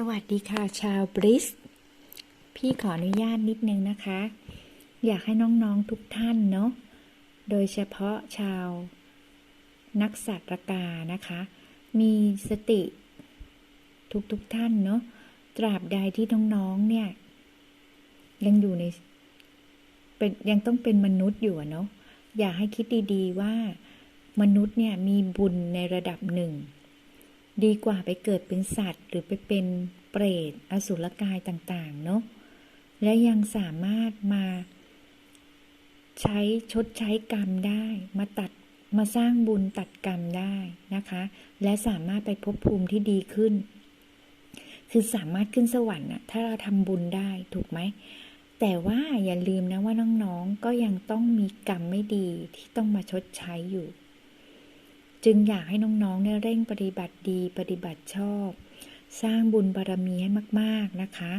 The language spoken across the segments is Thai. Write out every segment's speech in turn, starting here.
สวัสดีค่ะชาวบริส พี่ขออนุญาตนิดนึงนะคะ อยากให้น้องๆทุกท่านเนาะ โดยเฉพาะชาวนักสัตว์กานะคะ มีสติทุกๆทท่านเนาะ ตราบใดที่น้องๆเนี่ย ยังอยู่ในเป็นยังต้องเป็นมนุษย์อยู่เนาะ อยากให้คิดดีๆว่ามนุษย์เนี่ยมีบุญในระดับหนึ่ง ดีกว่าไปเกิดเป็นสัตว์ หรือไปเป็นเปรต อสุรกายต่างๆ เนาะ และยังสามารถมา ใช้ชดใช้กรรมได้ มาตัดมาสร้างบุญตัดกรรมได้นะคะ และสามารถไปภพภูมิที่ดีขึ้น คือสามารถขึ้นสวรรค์น่ะถ้าเราทำบุญได้ถูกไหม แต่ว่าอย่าลืมนะว่าน้องๆ ก็ยังต้องมีกรรมไม่ดีที่ต้องมาชดใช้อยู่ จึงอยากให้น้องๆเนี่ยเร่งปฏิบัติดีปฏิบัติชอบ สร้างบุญบารมีให้มากๆนะคะ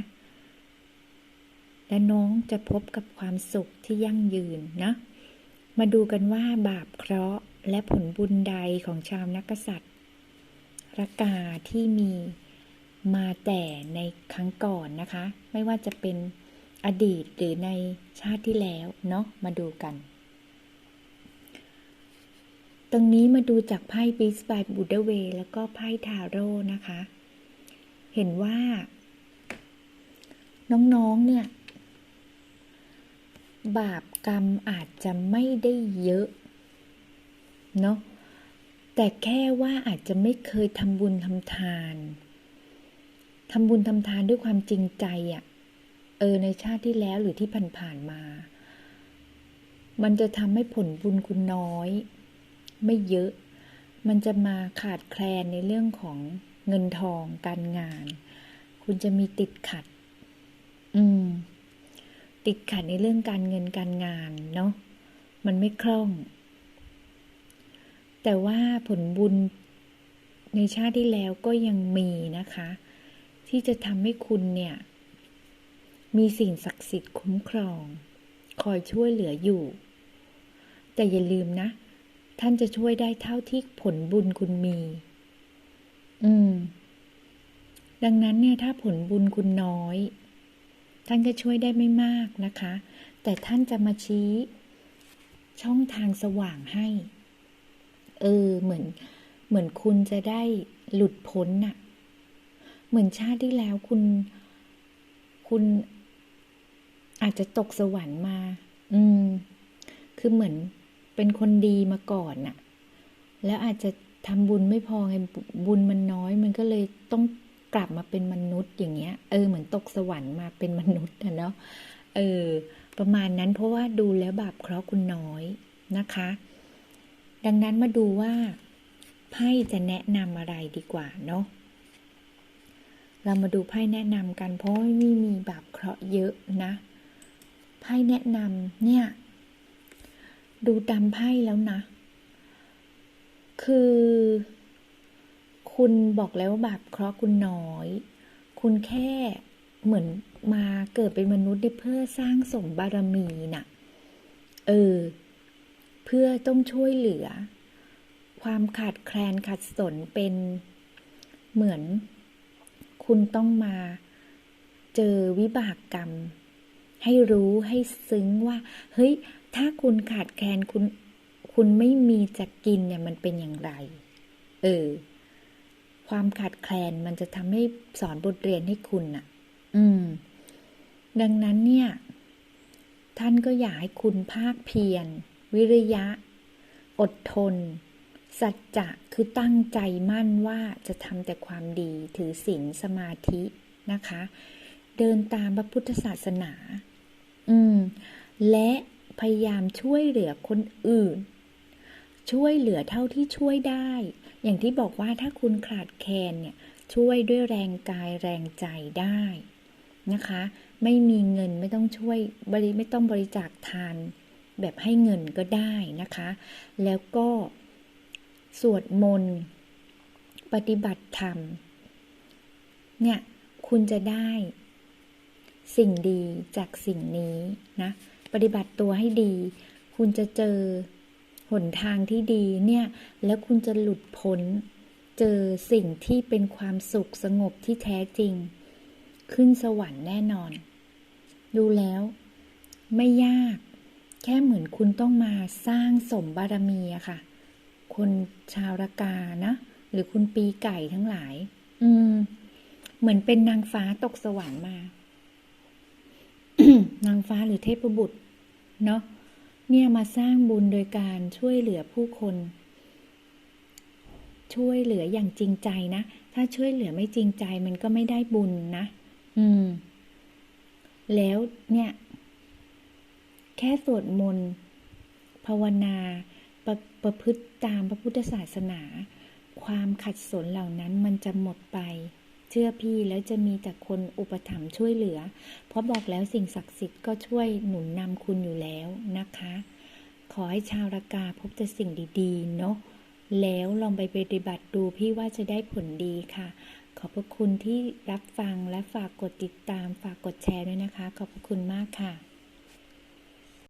และน้องจะพบกับความสุขที่ยั่งยืนนะ มาดูกันว่าบาปเคราะห์และผลบุญใดของชาวนักกษัตริย์รกาที่มีมาแต่ในครั้งก่อนนะคะ ไม่ว่าจะเป็นอดีตหรือในชาติที่แล้วเนาะมาดูกัน ตรงนี้มาดูจากไพ่บิสบายบูดเวแล้วก็ไพ่ทาโร่นะคะ เห็นว่า น้อง ๆ เนี่ย บาปกรรมอาจจะไม่ได้เยอะ เนาะแต่แค่ว่าอาจจะไม่เคยทำบุญทำทานทำบุญทำทานด้วยความจริงใจอะ่ะ เออในชาติที่แล้วหรือที่ผ่านๆมา มันจะทำให้ผลบุญคุณน้อย ไม่เยอะ มันจะมาขาดแคลนในเรื่องของเงินทองการงาน คุณจะมีติดขัด อืม ติดขัดในเรื่องการเงินการงานเนาะมันไม่คล่อง แต่ว่าผลบุญในชาติที่แล้วก็ยังมีนะคะ ที่จะทำให้คุณเนี่ย มีสิ่งศักดิ์สิทธิ์คุ้มครอง คอยช่วยเหลืออยู่ แต่อย่าลืมนะ ท่านจะช่วยได้เท่าที่ผลบุญคุณมี อืม ดังนั้นเนี่ยถ้าผลบุญคุณน้อย ท่านก็ช่วยได้ไม่มากนะคะ แต่ท่านจะมาชี้ ช่องทางสว่างให้ เออ เหมือน เหมือนคุณจะได้หลุดพ้นน่ะ เหมือนชาติที่แล้วคุณ คุณอาจจะตกสวรรค์มา อืม คือเหมือน เป็นคนดีมาก่อนน่ะ แล้วอาจจะทำบุญไม่พอไงบุญมันน้อย มันก็เลยต้องกลับมาเป็นมนุษย์อย่างเงี้ย เออเหมือนตกสวรรค์มาเป็นมนุษย์นะเนาะเออ ประมาณนั้นเพราะว่าดูแล้วบาปเคราะห์คุณน้อยนะคะ ดังนั้นมาดูว่าไพ่จะแนะนำอะไรดีกว่าเนาะเรามาดูไพ่แนะนำกันเพราะไม่มีบาปเคราะห์เยอะนะไพ่แนะนำเนี่ย ดูตามไพ่แล้วนะ คือ คุณบอกแล้วบาปเคราะห์คุณน้อย คุณแค่เหมือนมาเกิดเป็นมนุษย์เพื่อสร้างสมบารมีน่ะ เออ เพื่อต้องช่วยเหลือ ความขาดแคลนขัดสนเป็นเหมือน คุณต้องมาเจอวิบากกรรม ให้รู้ให้ซึ้งว่า เฮ้ย ถ้าคุณขาดแคลนคุณ คุณไม่มีจะกินเนี่ยมันเป็นอย่างไร เออ ความขาดแคลนมันจะทำให้สอนบทเรียนให้คุณน่ะ อืม ดังนั้นเนี่ย ท่านก็อยากให้คุณภาคเพียร วิริยะ อดทน สัจจะคือตั้งใจมั่นว่าจะทำแต่ความดีถือศีลสมาธินะคะเดินตามพระพุทธศาสนา อืม และพยายามช่วยเหลือคนอื่น ช่วยเหลือเท่าที่ช่วยได้ อย่างที่บอกว่าถ้าคุณขาดแคลนเนี่ย ช่วยด้วยแรงกายแรงใจได้นะคะ ไม่มีเงินไม่ต้องช่วยบริไม่ต้องบริจาคทาน แบบให้เงินก็ได้นะคะ แล้วก็สวดมนต์ปฏิบัติธรรม เนี่ย คุณจะได้ สิ่งดีจากสิ่งนี้นะ ปฏิบัติตัวให้ดี คุณจะเจอหนทางที่ดีเนี่ย แล้วคุณจะหลุดพ้น เจอสิ่งที่เป็นความสุขสงบที่แท้จริง ขึ้นสวรรค์แน่นอน ดูแล้ว ไม่ยาก แค่เหมือนคุณต้องมาสร้างสมบารมีอะค่ะ คนชาวรากานะ หรือคุณปีไก่ทั้งหลาย อืม เหมือนเป็นนางฟ้าตกสวรรค์มา นางฟ้าหรือเทพบุตรเนาะเนี่ยมาสร้างบุญโดยการช่วยเหลือผู้คน ช่วยเหลืออย่างจริงใจนะ ถ้าช่วยเหลือไม่จริงใจมันก็ไม่ได้บุญนะ อืม แล้วเนี่ย แค่สวดมนต์ภาวนาประประพฤติตามพระพุทธศาสนา ความขัดสนเหล่านั้นมันจะหมดไป เชื่อพี่แล้วจะมีแต่คนอุปถัมภ์ช่วยเหลือ เพราะบอกแล้วสิ่งศักดิ์สิทธิ์ก็ช่วยหนุนนำคุณอยู่แล้วนะคะ ขอให้ชาวรากาพบแต่สิ่งดีๆ เนาะแล้วลองไปปฏิบัติดูพี่ว่าจะได้ผลดีค่ะ ขอบพระคุณที่รับฟังและฝากกดติดตาม ฝากกดแชร์ด้วยนะคะ ขอบพระคุณมากค่ะ